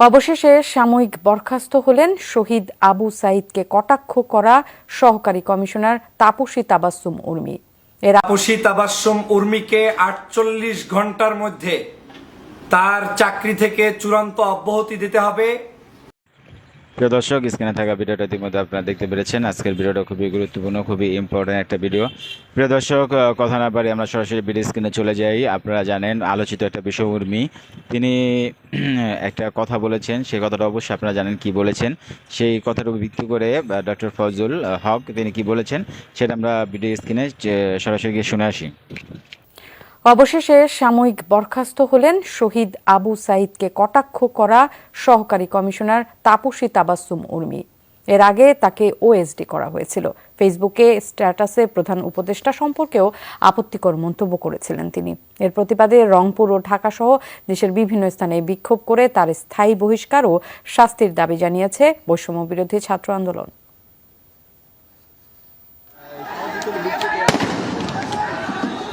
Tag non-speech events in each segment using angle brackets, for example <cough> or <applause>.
অবশেষে সাময়িক বরখাস্ত হলেন শহীদ আবু সাইদকে কটাক্ষ করা সহকারী কমিশনার তাপসী তাবাসুম উর্মি। তাপসী তাবাসুম উর্মিকে আটচল্লিশ ঘণ্টার মধ্যে তার চাকরি থেকে চূড়ান্ত অব্যাহতি দিতে হবে। প্রিয় দর্শক, স্ক্রিনে থাকা ভিডিওটা ইতিমধ্যে আপনারা দেখতে পেরেছেন। আজকের ভিডিওটা খুবই গুরুত্বপূর্ণ, খুবই ইম্পর্টেন্ট একটা ভিডিও। প্রিয় দর্শক কথা না পারি আমরা সরাসরি ভিডিও স্ক্রিনে চলে যাই। আপনারা জানেন, আলোচিত একটা বিষয় উর্মি তিনি <clears throat> একটা কথা বলেছেন। সেই কথাটা অবশ্যই আপনারা জানেন কি বলেছেন। সেই কথার উপর ভিত্তি করে ডক্টর ফজল হক, তিনি কি বলেছেন, সেটা আমরা ভিডিও স্ক্রিনে সরাসরি গিয়ে শুনে আসি। অবশেষে সাময়িক বরখাস্ত হলেন শহীদ আবু সাইদকে কটাক্ষ করা সহকারী কমিশনার তাপসী তাবাসসুম উর্মি। এর আগে তাকে ওএসডি করা হয়েছিল। ফেসবুকে স্ট্যাটাসে প্রধান উপদেষ্টা সম্পর্কেও আপত্তিকর মন্তব্য করেছিলেন তিনি। এর প্রতিবাদে রংপুর ও ঢাকা সহ দেশের বিভিন্ন স্থানে বিক্ষোভ করে তার স্থায়ী বহিষ্কার ও শাস্তির দাবি জানিয়েছে বৈষম্য বিরোধী ছাত্র আন্দোলন।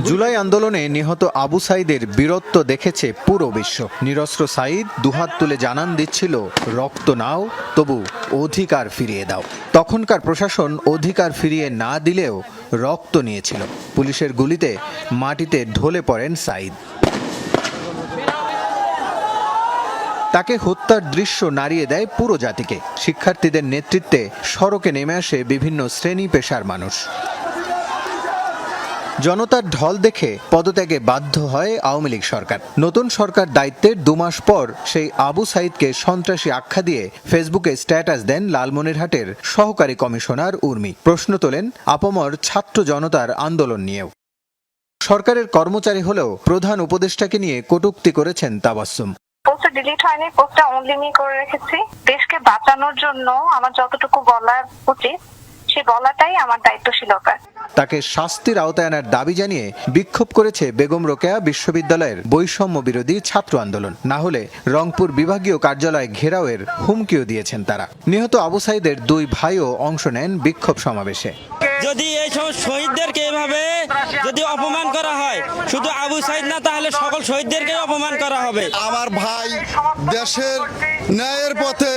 জুলাই আন্দোলনে নিহত আবু সাইদের বীরত্ব দেখেছে পুরো বিশ্ব। নিরস্ত্র সাইদ দুহাত তুলে জানান দিচ্ছিল, রক্ত নাও, তবু অধিকার ফিরিয়ে দাও। তখনকার প্রশাসন অধিকার ফিরিয়ে না দিলেও রক্ত নিয়েছিল। পুলিশের গুলিতে মাটিতে ঢলে পড়েন সাইদ। তাকে হত্যার দৃশ্য নাড়িয়ে দেয় পুরো জাতিকে। শিক্ষার্থীদের নেতৃত্বে সড়কে নেমে আসে বিভিন্ন শ্রেণি পেশার মানুষ। জনতার ঢল দেখে পদত্যাগে বাধ্য হয় আওয়ামী লীগ সরকার। নতুন সরকার দায়িত্বের দুমাস পর সেই আবু সাইদকে সন্ত্রাসী আখ্যা দিয়ে ফেসবুকে স্ট্যাটাস দেন লালমনিরহাটের সহকারী কমিশনার উর্মি। প্রশ্ন তোলেন, আপমর ছাত্র জনতার আন্দোলন নিয়েও? সরকারের কর্মচারী হলেও প্রধান উপদেষ্টাকে নিয়ে কটূক্তি করেছেন তাবাসসুম। পোস্টটা ডিলিট হয়নি পোস্টটা অনলি করে রেখেছি। দেশকে বাঁচানোর জন্য আমার যতটুকু বলার উচিত সে বলাটাই আমার দায়িত্বশীলতা তাকে শাস্তির আওতায় আনার দাবি জানিয়ে বিক্ষোভ করেছে বেগম রোকেয়া বিশ্ববিদ্যালয়ের বৈষম্য বিরোধী ছাত্র আন্দোলন। না হলে রংপুর বিভাগীয় কার্যালয় ঘেরাওয়ের হুমকিও দিয়েছেন তারা। নিহত আবু সাইদের দুই ভাইও অংশ নেন বিক্ষোভ সমাবেশে। যদি এই সব শহীদদেরকে এভাবে যদি অপমান করা হয় শুধু আবু সাইদ না তাহলে সকল শহীদদেরকে অপমান করা হবে। আমার ভাই দেশের ন্যায়ের পথে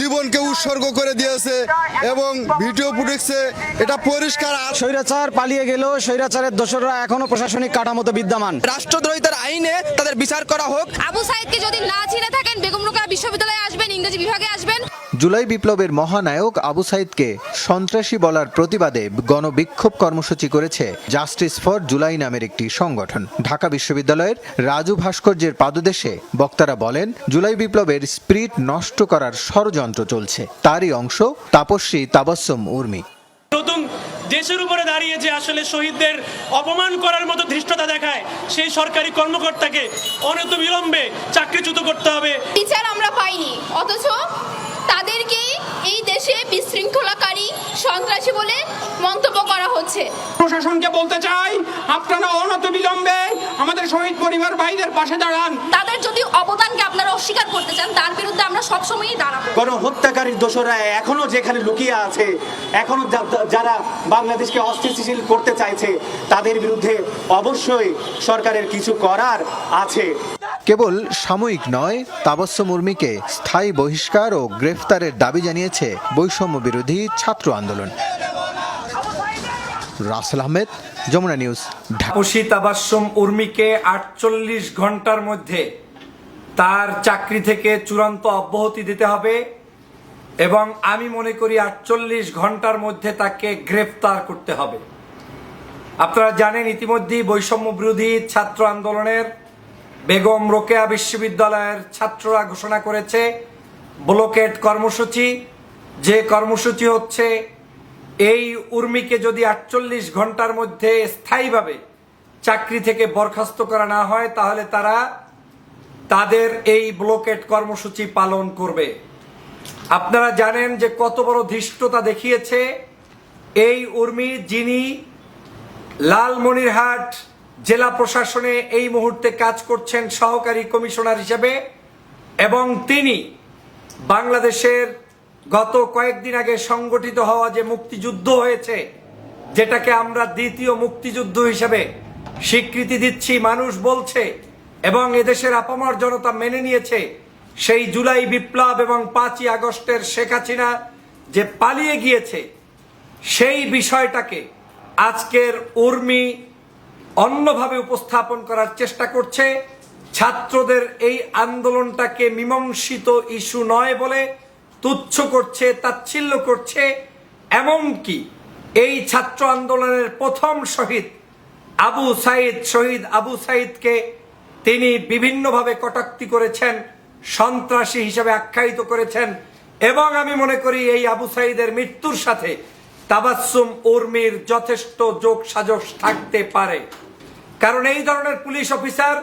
জীবনকে উৎসর্গ করে দিয়েছে এবং ভিডিও ফুটেছে এটা পরিষ্কার আর স্বৈরাচার পালিয়ে গেলেও স্বৈরাচারের দোসররা এখনও প্রশাসনিক কাঠামোতে বিদ্যমান। রাষ্ট্রদ্রোহিতার আইনে তাদের বিচার করা হোক। আবু সাইদকে যদি না চিনে থাকেন বেগম রোকেয়া বিশ্ববিদ্যালয়ে আসবেন ইংরেজি বিভাগে আসবেন। জুলাই বিপ্লবের মহানায়ক আবু সাইদকে সন্ত্রাসী বলার প্রতিবাদে গণবিক্ষোভ কর্মসূচি করেছে জাস্টিস ফর জুলাই নামের একটি সংগঠন। ঢাকা বিশ্ববিদ্যালয়ের রাজু ভাস্কর্যের পাদদেশে বক্তারা বলেন জুলাই বিপ্লবের স্প্রিট নষ্ট করার ষড়যন্ত্র চলছে। তারই অংশ তাপস্বী তাবাসসুম উর্মি। নতুন দেশের উপরে দাঁড়িয়ে যে আসলে শহীদদের অপমান করার মতো ধৃষ্টতা দেখায় সেই সরকারি কর্মকর্তাকে অনত বিলম্বে চাকরিচ্যুত করতে হবে। বিচার আমরা পাইনি অথচ তাদেরকেই এই দেশে বিশৃঙ্খলাকারী সন্ত্রাসী বলে মন্তব্য করা হচ্ছে। প্রশাসনকে বলতে চাই আপনারা অনত বিলম্বে আমাদের শহীদ পরিবার ভাইদের পাশে দাঁড়ান। তাদের যদি অবদানকে আপনারা অস্বীকার করতে চান তার বিরুদ্ধে আমরা সবসময়ই দাঁড়াবো। গণহত্যাকারীর দোষরা এখনও যেখানে লুকিয়ে আছে এখনও যা- যারা বাংলাদেশকে অস্থিতিশীল করতে চাইছে তাদের বিরুদ্ধে অবশ্যই সরকারের কিছু করার আছে। কেবল সাময়িক নয় তাবাসসুম উর্মিকে স্থায়ী বহিষ্কার ও গ্রেফতারের দাবি জানিয়েছে বৈষম্য বিরোধী ছাত্র আন্দোলন। রাসেল আহমেদ, যমুনা নিউজ তাপসী তাবাসসুম উর্মিকে আটচল্লিশ ঘণ্টার মধ্যে তার চাকরি থেকে চূড়ান্ত অব্যাহতি দিতে হবে এবং আমি মনে করি আটচল্লিশ ঘণ্টার মধ্যে তাকে গ্রেফতার করতে হবে। আপনারা জানেন, ইতিমধ্যেই বৈষম্য বিরোধী ছাত্র আন্দোলনের বেগম রোকেয়া বিশ্ববিদ্যালয়ের ছাত্ররা ঘোষণা করেছে, ব্লকেট কর্মসূচি, যে কর্মসূচি হচ্ছে এই উর্মিকে যদি আটচল্লিশ ঘণ্টার মধ্যে স্থায়ীভাবে চাকরি থেকে বরখাস্ত করা না হয়, তাহলে তারা তাদের এই ব্লকেট কর্মসূচি পালন করবে। আপনারা জানেন যে কত বড় ধৃষ্টতা দেখিয়েছে এই উর্মি, যিনি লালমনিরহাট জেলা প্রশাসনে এই মুহূর্তে কাজ করছেন সহকারী কমিশনার হিসেবে এবং তিনি বাংলাদেশের গত কয়েকদিন আগে সংগঠিত হওয়া যে মুক্তিযুদ্ধ হয়েছে, যেটাকে আমরা দ্বিতীয় মুক্তিযুদ্ধ হিসেবে স্বীকৃতি দিচ্ছি, মানুষ বলছে এবং এদেশের আপামর জনতা মেনে নিয়েছে, সেই জুলাই বিপ্লব এবং পাঁচই আগস্টের শেখ হাসিনা যে পালিয়ে গিয়েছে, সেই বিষয়টাকে আজকের উর্মি অন্যভাবে উপস্থাপন করার চেষ্টা করছে। ছাত্রদের এই আন্দোলনটাকে মীমাংসিত ইস্যু নয় বলে তুচ্ছ করছে, তাচ্ছিল্য করছে, এমনকি এই ছাত্র আন্দোলনের প্রথম শহীদ আবু সাইদ, শহীদ আবু সাইদকে তিনি বিভিন্নভাবে কটাক্তি করেছেন, সন্ত্রাসী হিসেবে আখ্যায়িত করেছেন এবং আমি মনে করি এই আবু সাইদের মৃত্যুর সাথে তাবাসুম উর্মির যথেষ্ট যোগ সাজস থাকতে পারে। কারণ এই ধরনের পুলিশ অফিসার,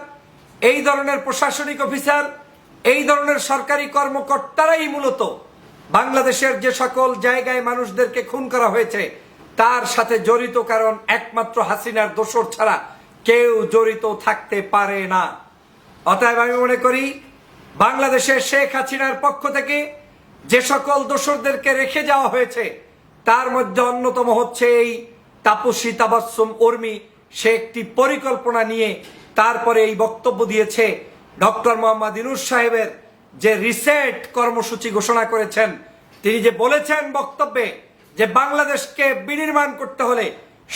এই ধরনের প্রশাসনিক অফিসার, এই ধরনের সরকারি কর্মকর্তারাই মূলত বাংলাদেশের যে সকল জায়গায় মানুষদেরকে খুন করা হয়েছে, তার সাথে জড়িত কারণ একমাত্র হাসিনার দোসর ছাড়া কেউ জড়িত থাকতে পারে না। অতএব আমি মনে করি, বাংলাদেশের শেখ হাসিনার পক্ষ থেকে যে সকল দোসরদেরকে রেখে যাওয়া হয়েছে, তার মধ্যে অন্যতম হচ্ছে এই তাপসী তাবাসুম উর্মি। সে একটি পরিকল্পনা নিয়ে তারপরে এই বক্তব্য দিয়েছে ডক্টর মোহাম্মদ ইনুস সাহেবের যে রিসেট কর্মসূচি ঘোষণা করেছেন। তিনি যে বলেছেন বক্তব্যে যে বাংলাদেশকে বিনির্মাণ করতে হলে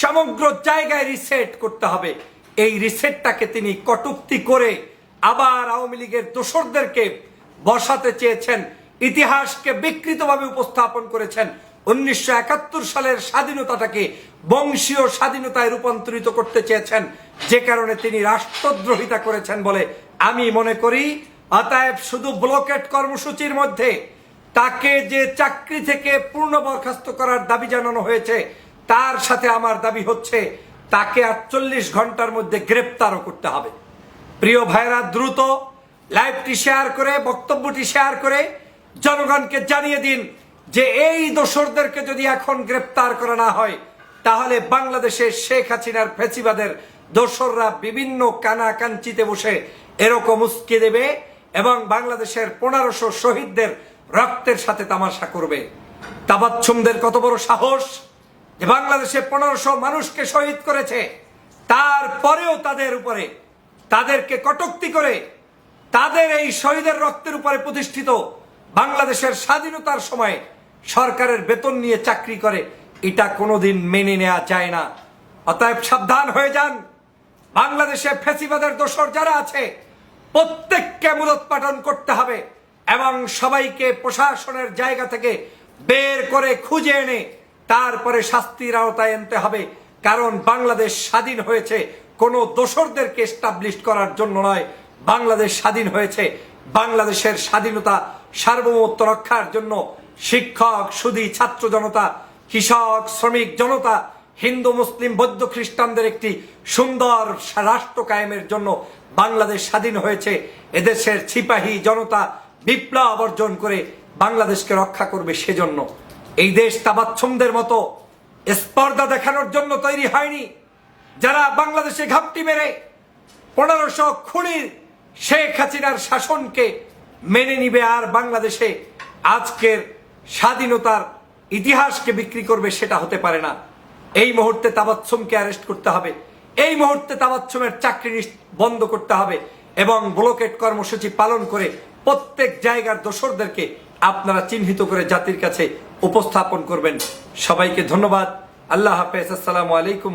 সমগ্র জায়গায় রিসেট করতে হবে। এই রিসেটটাকে তিনি কটুক্তি করে আবার আওয়ামী লীগের দোসরদেরকে বসাতে চেয়েছেন, ইতিহাসকে বিকৃতভাবে উপস্থাপন করেছেন। উনিশশো একাত্তর সালের স্বাধীনতাটাকে বংশীয় স্বাধীনতায় রূপান্তরিত করতে চেয়েছেন, যে কারণে তিনি রাষ্ট্রদ্রোহিতা করেছেন বলে আমি মনে করি। অতএব শুধু ব্লকেট কর্মসূচির মধ্যে তাকে যে চাকরি থেকে পূর্ণ বরখাস্ত করার দাবি জানানো হয়েছে, তার সাথে আমার দাবি হচ্ছে তাকে আটচল্লিশ ঘণ্টার মধ্যে গ্রেপ্তারও করতে হবে। প্রিয় ভাইরা দ্রুত লাইভটি শেয়ার করে, বক্তব্যটি শেয়ার করে জনগণকে জানিয়ে দিন যে এই দোসরদেরকে যদি এখন গ্রেপ্তার করা না হয়, তাহলে বাংলাদেশে শেখ হাসিনার ফেসিবাদের দোসররা বিভিন্ন কানা কাঞ্চিতে বসে এরকম উস্কে দেবে এবং বাংলাদেশের পনেরোশো শহীদদের রক্তের সাথে তামাশা করবে। তাবাচ্ছুমদের কত বড় সাহস যে বাংলাদেশে পনেরোশো মানুষকে শহীদ করেছে, তারপরেও তাদের উপরে, তাদেরকে কটুক্তি করে, তাদের এই শহীদের রক্তের উপরে প্রতিষ্ঠিত বাংলাদেশের স্বাধীনতার সময় সরকারের বেতন নিয়ে চাকরি করে, এটা কোনোদিন মেনে নেওয়া যায় না। অতএব সাবধান হয়ে যান। বাংলাদেশে ফেসিবাদের দোসর যারা আছে, প্রত্যেককে মূলোৎপাটন করতে হবে এবং সবাইকে প্রশাসনের জায়গা থেকে বের করে খুঁজে এনে তারপরে শাস্তির আওতায় আনতে হবে। কারণ বাংলাদেশ স্বাধীন হয়েছে, কোনো দোসরদেরকে এস্টাবলিশ করার জন্য নয়। বাংলাদেশ স্বাধীন হয়েছে। বাংলাদেশের স্বাধীনতা সার্বভৌমত্ব রক্ষার জন্য শিক্ষক সুদী ছাত্র জনতা, কৃষক, শ্রমিক জনতা, হিন্দু, মুসলিম, বৌদ্ধ খ্রিস্টানদের একটি সুন্দর রাষ্ট্র কায়েমের জন্য বাংলাদেশ স্বাধীন হয়েছে। এদেশের সিপাহী জনতা বিপ্লব অর্জন করে বাংলাদেশকে রক্ষা করবে সেজন্য। এই দেশ তাবাচ্ছন্দের মতো স্পর্ধা দেখানোর জন্য তৈরি হয়নি। যারা বাংলাদেশে ঘাপটি মেরে পনেরোশো খুনির শেখ হাসিনার শাসনকে মেনে নিবে আর বাংলাদেশে আজকের স্বাধীনতার ইতিহাসকে বিক্রি করবে সেটা হতে পারে না। এই মুহূর্তে তাবাচ্ছমকে অ্যারেস্ট করতে হবে। এই মুহূর্তে তাবাচ্ছমের চাকরি বন্ধ করতে হবে এবং ব্লকেট কর্মসূচি পালন করে প্রত্যেক জায়গার দোসরদেরকে আপনারা চিহ্নিত করে জাতির কাছে উপস্থাপন করবেন। সবাইকে ধন্যবাদ। আল্লাহ হাফেজ। আসসালামু আলাইকুম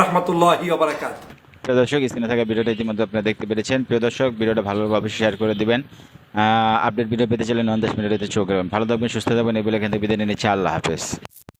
রহমতুল্লাহি ওবরাকাত প্রিয় দর্শক, স্ক্রিনে থাকা ভিডিওটা ইতিমধ্যে আপনারা দেখতে পেরেছেন। প্রিয় দর্শক, ভিডিওটা ভালোভাবে অবশ্যই শেয়ার করে দেবেন। আপডেট ভিডিও পেতে চাইলে নন্দাস মিডিয়াতে চোখ রাখবেন। ভালো থাকবেন, সুস্থ থাকবেন এগুলো এখান থেকে বিদায় নিচ্ছি। আল্লাহ হাফেজ।